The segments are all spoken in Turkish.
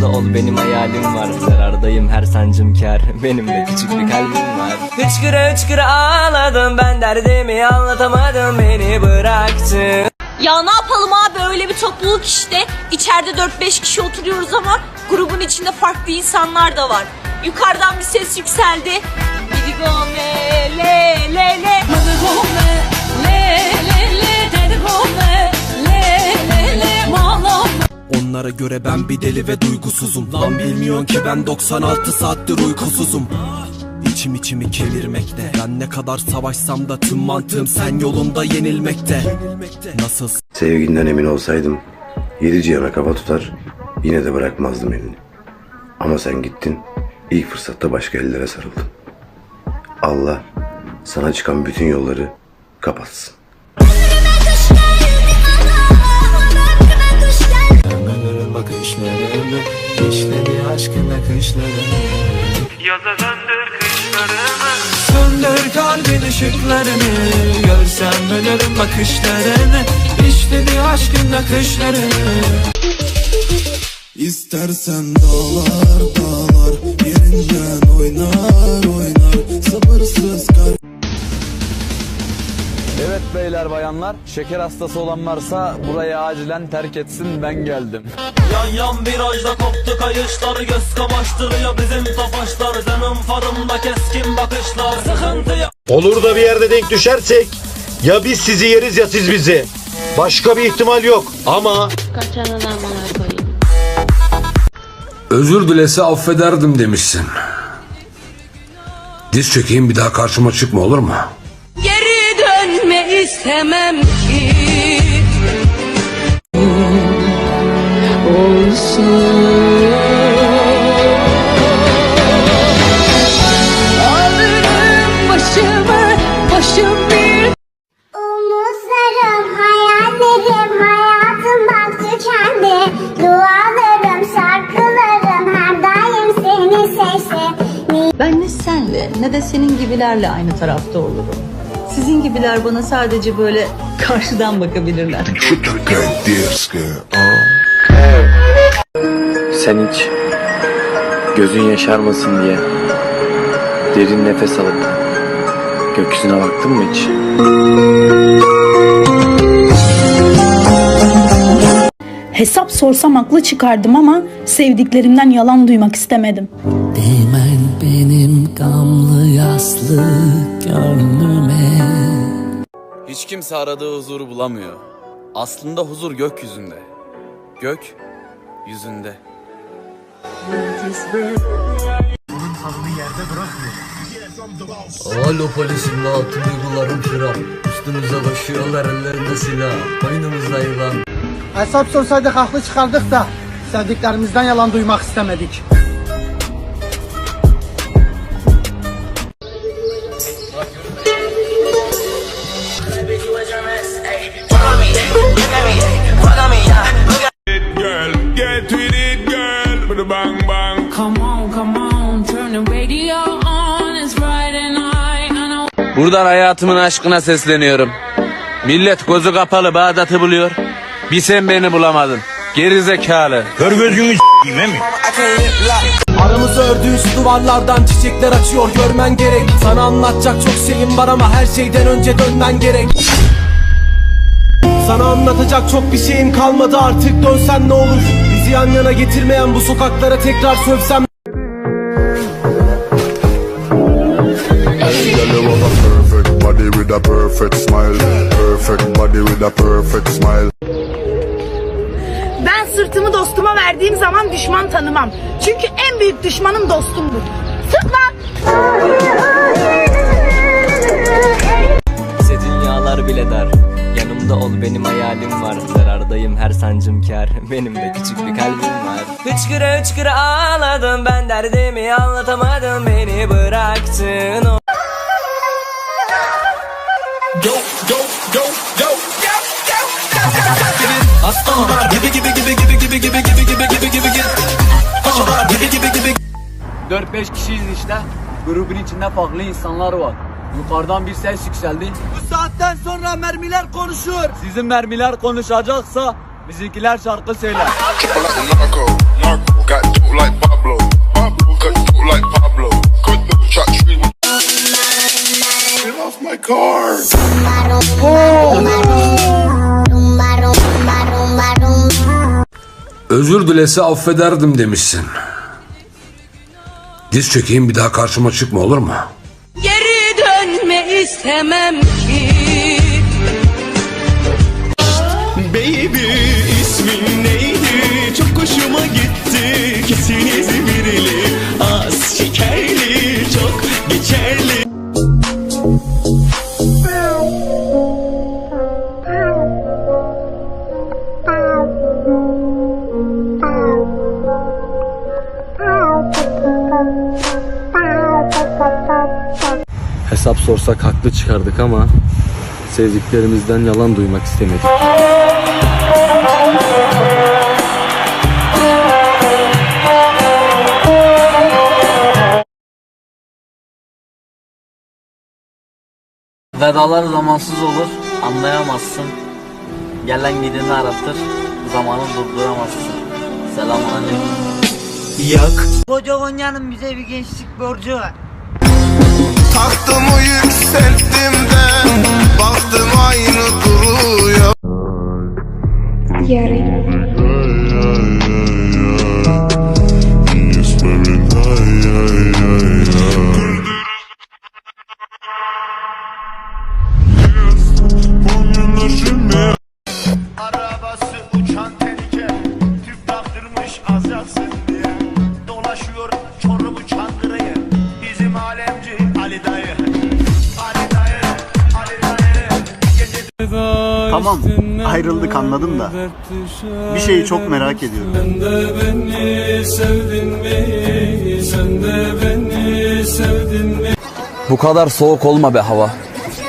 Yanımda ol benim hayalim var Zarardayım her sancım kar Benim de küçük bir kalbim var Hıçkıra hıçkıra ağladım Ben derdimi anlatamadım Beni bıraktın Ya ne yapalım abi öyle bir topluluk işte. İçeride 4-5 kişi oturuyoruz ama grubun içinde farklı insanlar da var. Yukarıdan bir ses yükseldi. Biri gome le le le. Göre ben bir deli ve duygusuzum Lan bilmiyorsun ki ben 96 saattir uykusuzum İçim içimi kemirmekte Ben ne kadar savaşsam da tüm mantığım sen yolunda yenilmekte Nasıl Sevginden emin olsaydım yedi cihana kafa tutar yine de bırakmazdım elini. Ama sen gittin ilk fırsatta başka ellere sarıldın. Allah sana çıkan bütün yolları kapatsın. İşledi aşkın akışlarını Yaza söndür kışlarımı Söndür kalbin ışıklarını. Görsem ölürüm bakışlarını. İşledi aşkın akışlarını İstersen dağlar dağlar. Yerinden oynar oynar. Sabırsız kalp Evet beyler bayanlar, şeker hastası olan varsa burayı acilen terk etsin ben geldim. Yan yan virajda koptu kayışlar Göz kamaştırıyor bizim tofaşlar Senin farımda keskin bakışlar Sıkıntı yok Olur da bir yerde denk düşersek ya biz sizi yeriz ya siz bizi. Başka bir ihtimal yok ama Özür dilese affederdim demişsin. Diz çökeyim bir daha karşıma çıkma olur mu? Geri istemem ki. Alırım başımı, başım bir Umutlarım, hayallerim, hayatımdan tükendi. Dualarım, şarkılarım her daim seni seçti. Ben ne senle ne de senin gibilerle aynı tarafta olurum. Sizin gibiler bana sadece böyle karşıdan bakabilirler. Sen hiç gözün yaşarmasın diye derin nefes alıp gökyüzüne baktın mı hiç? Hesap sorsam haklı çıkardım ama sevdiklerimden yalan duymak istemedim. Gamlı yaslı gönlüme Hiç kimse aradığı huzuru bulamıyor. Aslında huzur gökyüzünde. Gök yüzünde. Alo polisim altı duygularım firar Üstümüze koşuyorlar ellerinde silah Boynumuzda yılan Hesap sorsaydık haklı çıkardık da Sevdiklerimizden yalan duymak istemedik Buradan hayatımın aşkına sesleniyorum. Millet gözü kapalı Bağdat'ı buluyor. Bir sen beni bulamadın. Geri zekalı. kör gözünü s**eyim mi? Aramızı ördüğün duvarlardan çiçekler açıyor görmen gerek Sana anlatacak çok şeyim var ama her şeyden önce dönmen gerek Sana anlatacak çok bir şeyim kalmadı artık dönsen ne olur Bizi yan yana getirmeyen bu sokaklara tekrar sövsem perfect smile. Perfect body with a perfect smile. Ben sırtımı dostuma verdiğim zaman düşman tanımam. Çünkü en büyük düşmanım dostumdur. Sık lan! Bize dünyalar bile dar Yanımda ol benim hayalim var. Zarardayım her sancım kar Benim de küçük bir kalbim var. Hıçkıra hıçkıra ağladım Ben derdimi anlatamadım. Beni bıraktın o Gibi gibi gibi gibi gibi gibi gibi gibi gibi gibi gibi Gibi gibi gibi 4-5 kişiyiz işte. Grubun içinde farklı insanlar var. Yukarıdan bir ses yükseldi. Bu saatten sonra mermiler konuşur Sizin mermiler konuşacaksa bizimkiler şarkı söyler. Triple Özür dilese affederdim demişsin. Diz çökeyim bir daha karşıma çıkma olur mu? Geri dönme istemem ki. Baby ismin Hesap sorsak haklı çıkardık ama sevdiklerimizden yalan duymak istemedik. Vedalar zamansız olur anlayamazsın. Gelen gideni aratır zamanı durduramazsın. Selamun aleyküm Koca Konya'nın bize bir gençlik borcu var. Taktımı yükselttim de baktım aynı duruyor. Arabası uçan tenike Tüp taktırmış az Tamam ayrıldık anladım da. bir şeyi çok merak ediyorum. Bu kadar soğuk olma be hava.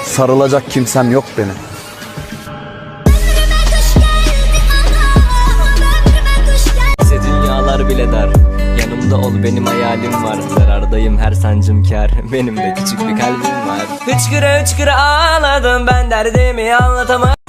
Sarılacak kimsem yok benim. Bize dünyalar bile dar. Yanımda ol benim hayalim var. Zarardayım her sancım kar Benim de küçük bir kalbim var. Hıçkıra hıçkıra ağladım Ben derdimi anlatamadım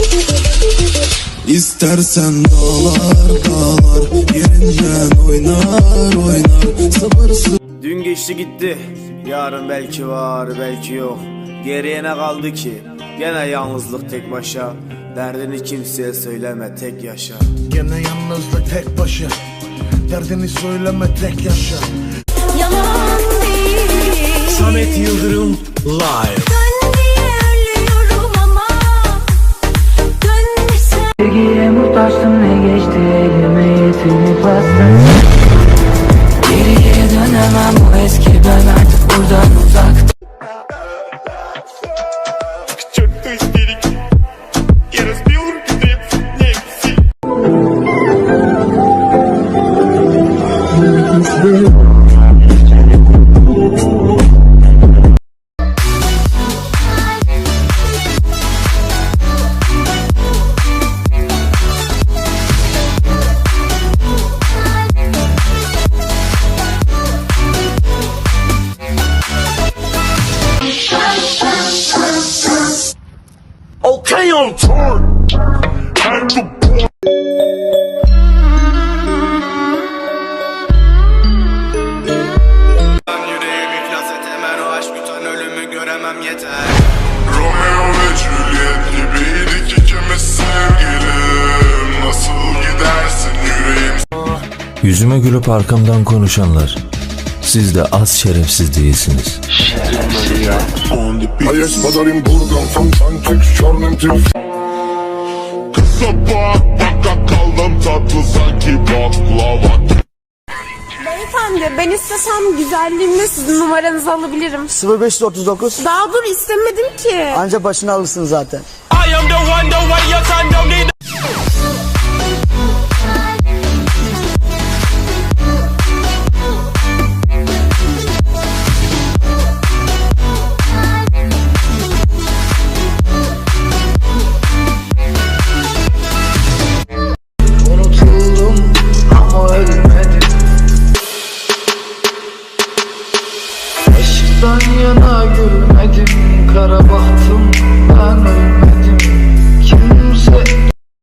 İstersen dağlar dağlar yerinden oynar oynar sabırsız. Dün geçti gitti. Yarın belki var belki yok. Geriye ne kaldı ki? Gene yalnızlık tek başa. Derdini kimseye söyleme tek yaşa. Gene yalnızlık tek başa Derdini söyleme tek yaşa Yalan değil. Samet Yıldırım Live Sevgiye muhtaçtım ne geçti? Elime yetinip bastım. Geriye dönemem Yüzüme gülüp arkamdan konuşanlar. Siz de az şerefsiz değilsiniz. Beyefendi ben istesem güzelliğimle sizin numaranızı alabilirim. 0539 Daha dur istemedim ki. Anca başını alırsın zaten. I am the one the way your time don't need